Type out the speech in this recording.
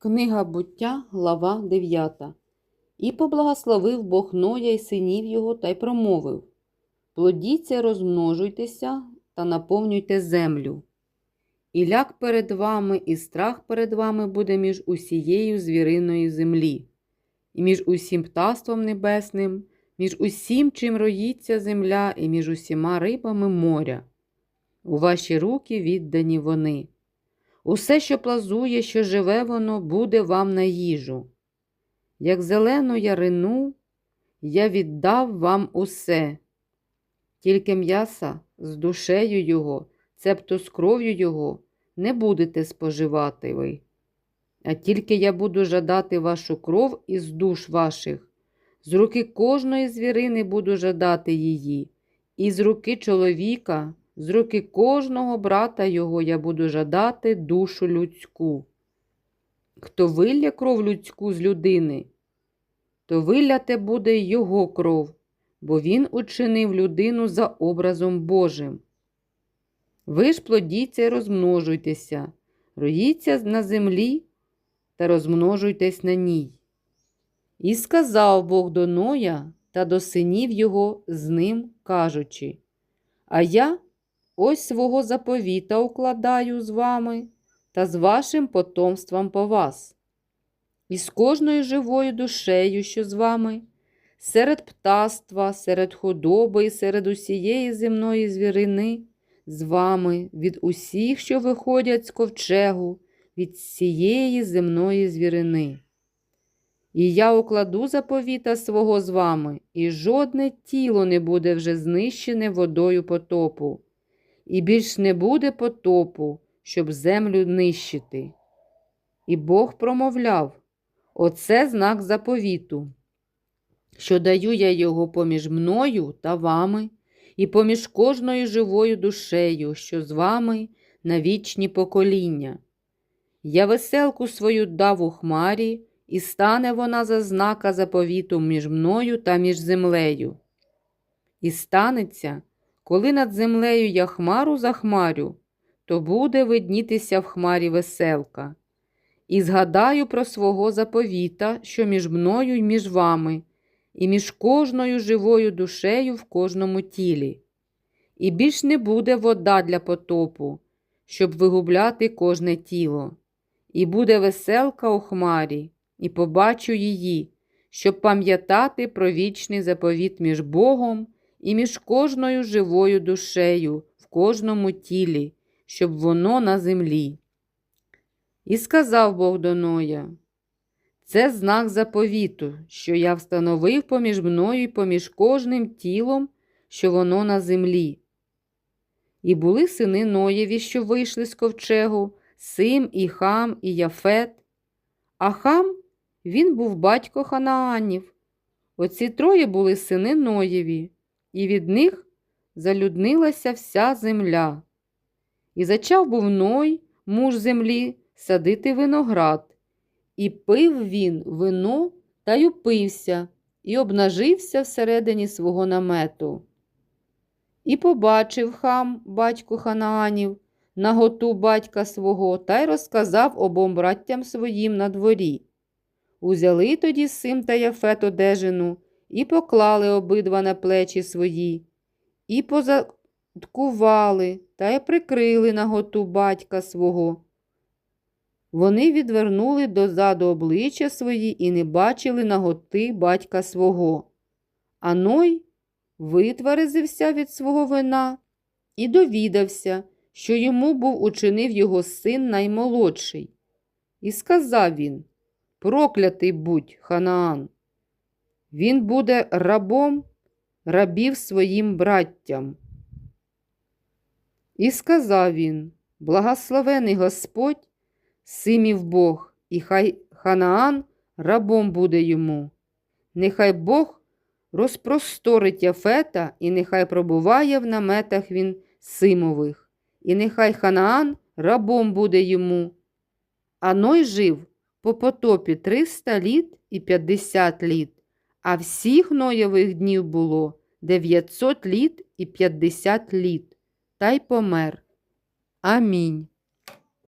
Книга буття, глава 9. І поблагословив Бог Ноя й синів його та й промовив Плодіться, розмножуйтеся та наповнюйте землю. І ляк перед вами, і страх перед вами буде між усією звіриною землі, і між усім птаством небесним, між усім, чим роїться земля, і між усіма рибами моря. У ваші руки віддані вони. Усе, що плазує, що живе воно, буде вам на їжу. Як зелену ярину, я віддав вам усе, тільки м'яса з душею його, цебто з кров'ю його, не будете споживати ви. А тільки я буду жадати вашу кров із душ ваших, з руки кожної звірини буду жадати її, і з руки чоловіка з руки кожного брата його я буду жадати душу людську. Хто вилля кров людську з людини, то виляте буде його кров, бо він учинив людину за образом Божим. Ви ж плодіться і розмножуйтеся, роїться на землі та розмножуйтесь на ній. І сказав Бог до Ноя та до синів його з ним, кажучи, А я Ось свого заповіта укладаю з вами та з вашим потомством по вас, і з кожною живою душею, що з вами, серед птаства, серед худоби і серед усієї земної звірини, з вами від усіх, що виходять з ковчегу, від всієї земної звірини. І я укладу заповіта свого з вами, і жодне тіло не буде вже знищене водою потопу і більш не буде потопу, щоб землю нищити. І Бог промовляв Оце знак заповіту, що даю я його поміж мною та вами, і поміж кожною живою душею, що з вами на вічні покоління. Я веселку свою дав у хмарі, і стане вона за знака заповіту між мною та між землею. І станеться, коли над землею я хмару захмарю, то буде виднітися в хмарі веселка. І згадаю про свого заповіта, що між мною й між вами, і між кожною живою душею в кожному тілі. І більш не буде вода для потопу, щоб вигубляти кожне тіло. І буде веселка у хмарі, і побачу її, щоб пам'ятати про вічний заповіт між Богом і між кожною живою душею в кожному тілі, щоб воно на землі. І сказав Бог до Ноя, це знак заповіту, що я встановив поміж мною і поміж кожним тілом, що воно на землі. І були сини Ноєві, що вийшли з ковчегу, Сим і Хам, і Яфет. А Хам він був батько Ханаанів. Оці троє були сини Ноєві і від них залюднилася вся земля. І зачав був Ной, муж землі, садити виноград, і пив він вино та й упився, і обнажився всередині свого намету. І побачив хам, батько Ханаанів, наготу батька свого, та й розказав обом браттям своїм на дворі. Узяли тоді Сим та Яфет одежину і поклали обидва на плечі свої, і позаткували та й прикрили наготу батька свого. Вони відвернули дозаду обличчя свої і не бачили наготи батька свого. А Ной витверезився від свого вина і довідався, що йому був учинив його син наймолодший. І сказав він Проклятий будь, Ханаан! Він буде рабом рабів своїм браттям. І сказав він Благословений Господь, симів Бог, і хай Ханаан рабом буде йому. Нехай Бог розпросторить Яфета, і нехай пробуває в наметах він симових, і нехай Ханаан рабом буде йому. А Ной жив по потопі триста літ і п'ятдесят літ а всіх Ноєвих днів було 900 літ і 50 літ, та й помер. Амінь.